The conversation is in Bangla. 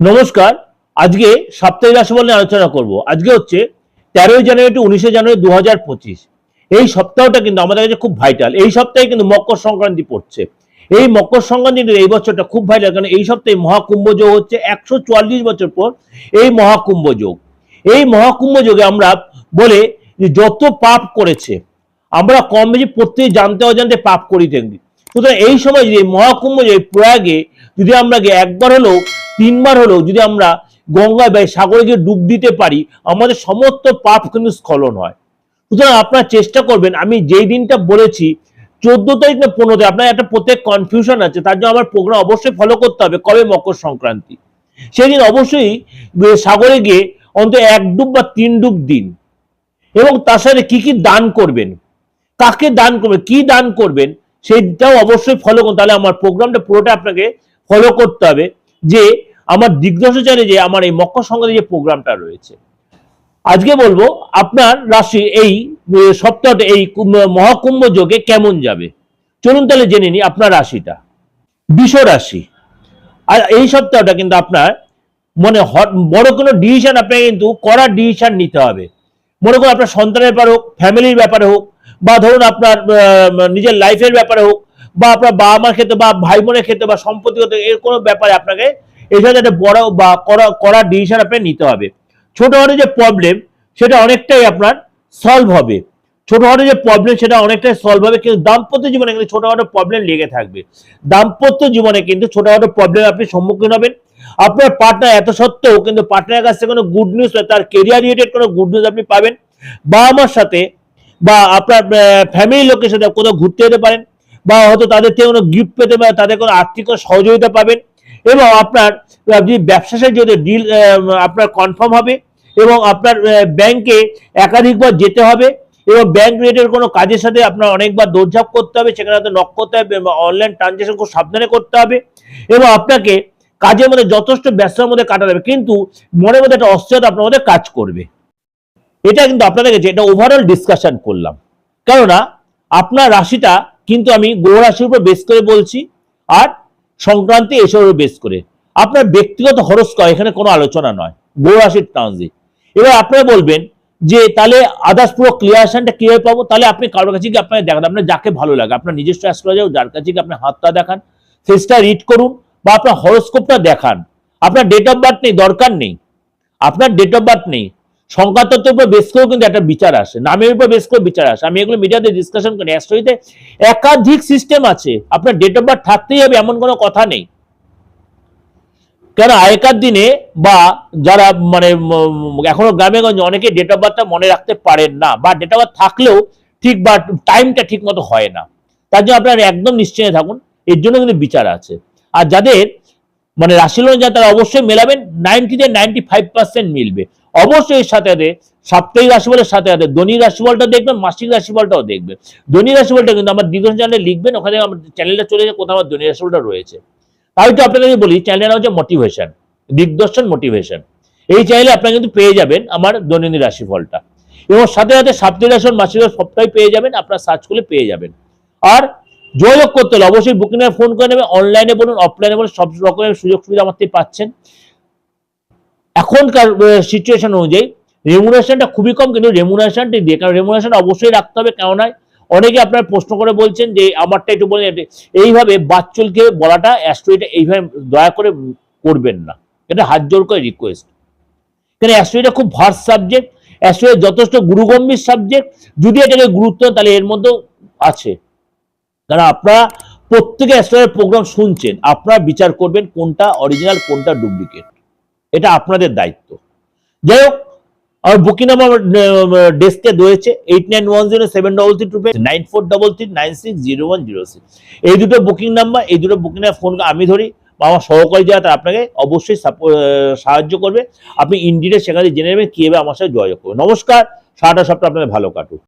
নমস্কার, আজকে সাপ্তাহিক রাশিফল নিয়ে আলোচনা করব। আজকে হচ্ছে তেরোই জানুয়ারি টু উনিশে জানুয়ারি দু হাজার পঁচিশ। এই সপ্তাহটা কিন্তু আমাদের কাছে খুব ভাইটাল এই সপ্তাহে কিন্তু মকর সংক্রান্তি পড়ছে। এই মকর সংক্রান্তি এই বছরটা খুব ভাইটাল কারণ এই সপ্তাহে মহাকুম্ভ যোগ হচ্ছে একশো চুয়াল্লিশ বছর পর এই মহাকুম্ভ যোগ। এই মহাকুম্ভ যোগে আমরা বলে যে যত পাপ করেছে, আমরা কম বেশি প্রত্যেকে জানতে অজান্তে পাপ করি থাকি সুতরাং এই সময় যদি মহাকুম্ভ যে প্রয়াগে যদি আমরা একবার হলেও, তিনবার হলেও যদি আমরা গঙ্গায় বা সাগরে গিয়ে ডুব দিতে পারি, আমাদের সমস্ত পাপ কিন্তু স্খলন হয়। সুতরাং আপনারা চেষ্টা করবেন, আমি যেই দিনটা বলেছি, চোদ্দ তারিখ না পনেরো তারিখ, আপনার একটা প্রত্যেক কনফিউশন আছে, তার জন্য আমার প্রোগ্রাম অবশ্যই ফলো করতে হবে, কবে মকর সংক্রান্তি? সেদিন অবশ্যই সাগরে গিয়ে অন্তত এক ডুব বা তিন ডুব দিন। এবং তার সাথে কি কি দান করবেন? কাকে দান করবেন? কি দান করবেন? সেইটাও অবশ্যই ফলো করুন। তাহলে আমার প্রোগ্রামটা পুরোটা আপনাকে ফলো করতে হবে যে আমার দিগ্দশাচারে যে আমার এই মকর সংক্রান্তি যে প্রোগ্রামটা রয়েছে। আজকে বলব আপনার রাশি এই সপ্তাহটা এই কুম্ভ- মহাকুম্ভ যোগে কেমন যাবে? চলুন তাহলে জেনে নিই আপনার রাশিটা। বিষ রাশি। আর এই সপ্তাহটা কিন্তু আপনার মনে বড় কোনো ডিসিশন আপনাকে কিন্তু করার ডিসিশন নিতে হবে। মনে করুন আপনার সন্তানের ব্যাপারে হোক ফ্যামিলির ব্যাপারে হোক, বা ধরুন আপনার নিজের লাইফের ব্যাপারে হোক বা আপনার বাবা মার ক্ষেত্রে বা ভাই বোনের ক্ষেত্রে বা সম্পত্তিগত এর কোনো ব্যাপারে আপনাকে এই সাথে একটা বড় বা করা করার ডিসিশন আপনাকে নিতে হবে। ছোটখাটো যে প্রবলেম সেটা অনেকটাই আপনার সলভ হবে। ছোটখাটো যে প্রবলেম সেটা অনেকটাই সলভ হবে। কিন্তু দাম্পত্য জীবনে কিন্তু ছোটখাটো প্রবলেম লেগে থাকবে। দাম্পত্য জীবনে কিন্তু ছোটখাটো প্রবলেম আপনি সম্মুখীন হবেন। আপনার পার্টনার এত সত্ত্বেও কিন্তু পার্টনারের কাছ থেকে কোনো গুড নিউজ তার কেরিয়ার রিলেটেড কোনো গুড নিউজ আপনি পাবেন। বাবা মার সাথে বা আপনার ফ্যামিলি লোকের সাথে কোথাও ঘুরতে যেতে পারেন। বা হয়তো তাদের থেকে কোনো গিফট পেতে পারেন তাদের কোনো আর্থিক সহযোগিতা পাবেন এবং আপনার আপনি ব্যবসার সাথে যদি ডিল আপনার কনফার্ম হবে এবং আপনার ব্যাংকে একাধিকবার যেতে হবে এবং ব্যাংক রিলেটেড কোনো কাজের সাথে আপনার অনেকবার দৌড়ঝাঁপ করতে হবে, সেখানে হয়তো নক করতে হবে অনলাইন ট্রানজেকশন খুব সাবধানে করতে হবে এবং আপনাকে কাজের মধ্যে যথেষ্ট ব্যস্ততার মধ্যে কাটাতে হবে। কিন্তু মনের মধ্যে একটা অস্থিরতা আপনার মধ্যে কাজ করবে। এটা কিন্তু আপনাদের কাছে এটা ওভারঅল ডিসকাশন করলাম। কেননা আপনার রাশিটা কিন্তু আমি গ্রহ রাশির উপর বেস করে বলছি, আর সংক্রান্তি এসবের বেস করে। আপনার ব্যক্তিগত হরস্কোপ এখানে কোনো আলোচনা নয়, গ্রহ রাশির ট্রানজিট এবার আপনারা বলবেন যে, তাহলে আদার্স পুরো ক্লিয়ারেশনটা কীভাবে পাবো, তাহলে আপনি কারোর কাছে গিয়ে আপনাকে দেখান, আপনার যাকে ভালো লাগে, আপনার নিজস্ব অ্যাস্ট্রোলজার যার কাছে গিয়ে আপনি হাতটা দেখান ফেসটা রিড করুন, বা আপনার হরস্কোপটা দেখান। আপনার ডেট অফ বার্থ নেই, দরকার নেই। আপনার ডেট অফ বার্থ নেই সংখ্যা তত্ত্বের উপর বেস করেও কিন্তু একটা বিচার আসে, নামের উপর বেস করে বিচার আসে। আমি এগুলো মিডিয়াতে ডিসকাশন করি। অ্যাস্ট্রোইতে একাধিক সিস্টেম আছে। আপনার ডেট অফ বার্থ থাকতেই হবে, এমন কোনো কথা নেই। কেন? আগেকার দিনে বা যারা মানে এখনও গ্রামে গঞ্জে অনেকে ডেট অফ বার্থটা মনে রাখতে পারেন না বা ডেট অফ বার্থ থাকলেও ঠিক বা টাইমটা ঠিক মতো হয় না। তার জন্য আপনারা একদম নিশ্চয় থাকুন। এর জন্য কিন্তু বিচার আছে। আর যাদের মানে রাশি লোন যা তারা অবশ্যই মেলাবেন নাইনটিতে নাইনটি ফাইভ পার্সেন্ট মিলবে। অবশ্যই সাথে সাথে সাপ্তাহিক রাশিফলের সাথে সাথে দৈনিক রাশিফলটা দেখবেন, মাসিক রাশিফলটাও দেখবেন। দৈনিক রাশিফলটা কিন্তু আমার দীর্ঘ চ্যানেলে লিখবেন, ওখানে আমার চ্যানেলটা চলে যায় কোথাও আমার দৈনিক রাশিফলটা রয়েছে। তাই তো আপনাকে বলি চ্যানেলটা হচ্ছে মোটিভেশন দিগদর্শন মোটিভেশন এই চ্যানেলে আপনারা কিন্তু পেয়ে যাবেন আমার দৈনন্দিন রাশিফলটা। এবং সাথে সাথে সাপ্তাহিক রাশি মাসিক সপ্তাহে পেয়ে যাবেন, আপনারা সার্চ করলে পেয়ে যাবেন। আর যোগাযোগ করতে হলে অবশ্যই বুকিং ফোন করে নেবে অনলাইনে বলুন অফলাইনে বলুন, সব রকমের সুযোগ সুবিধা আমার থেকে পাচ্ছেন। এখনকার সিচুয়েশন অনুযায়ী রেমুনেশনটা খুবই কম, কিন্তু রেমুনেশনটি দিয়ে, কারণ রেমুনেশন অবশ্যই রাখতে হবে, কেননা অনেকে আপনার প্রশ্ন করে বলছেন যে, আমারটা একটু বলেন এইভাবে বাচ্চলকে বলাটা অ্যাস্ট্রয়েডটা এইভাবে দয়া করে করবেন না। এটা হাত জোর করে রিকোয়েস্ট কেন অ্যাস্ট্রয়েডটা খুব ভার্স সাবজেক্ট অ্যাস্ট্রয়েড যথেষ্ট গুরুগম্ভীর সাবজেক্ট যদি এটাকে গুরুত্ব তাহলে এর মধ্যেও আছে। কারণ আপনারা প্রত্যেকে অ্যাস্ট্রয়ের প্রোগ্রাম শুনছেন, আপনারা বিচার করবেন কোনটা অরিজিনাল কোনটা ডুপ্লিকেট এটা আপনাদের দায়িত্ব। যাই হোক আমার বুকিং নাম্বার ডেস্কে রয়েছে eight nine one zero seven double three two nine four double three nine six zero one zero six এই দুটো বুকিং নাম্বার এই দুটো বুকিং ফোন আমি ধরি, আমার সহকারী যারা, তারা আপনাকে অবশ্যই সাহায্য করবে। আপনি ইন্ডিয়ার সেখানে জেনে নেবেন, কীভাবে আমার সাথে যোগাযোগ করবেন। নমস্কার, সারাটা সপ্তাহ আপনাদের ভালো কাটুক।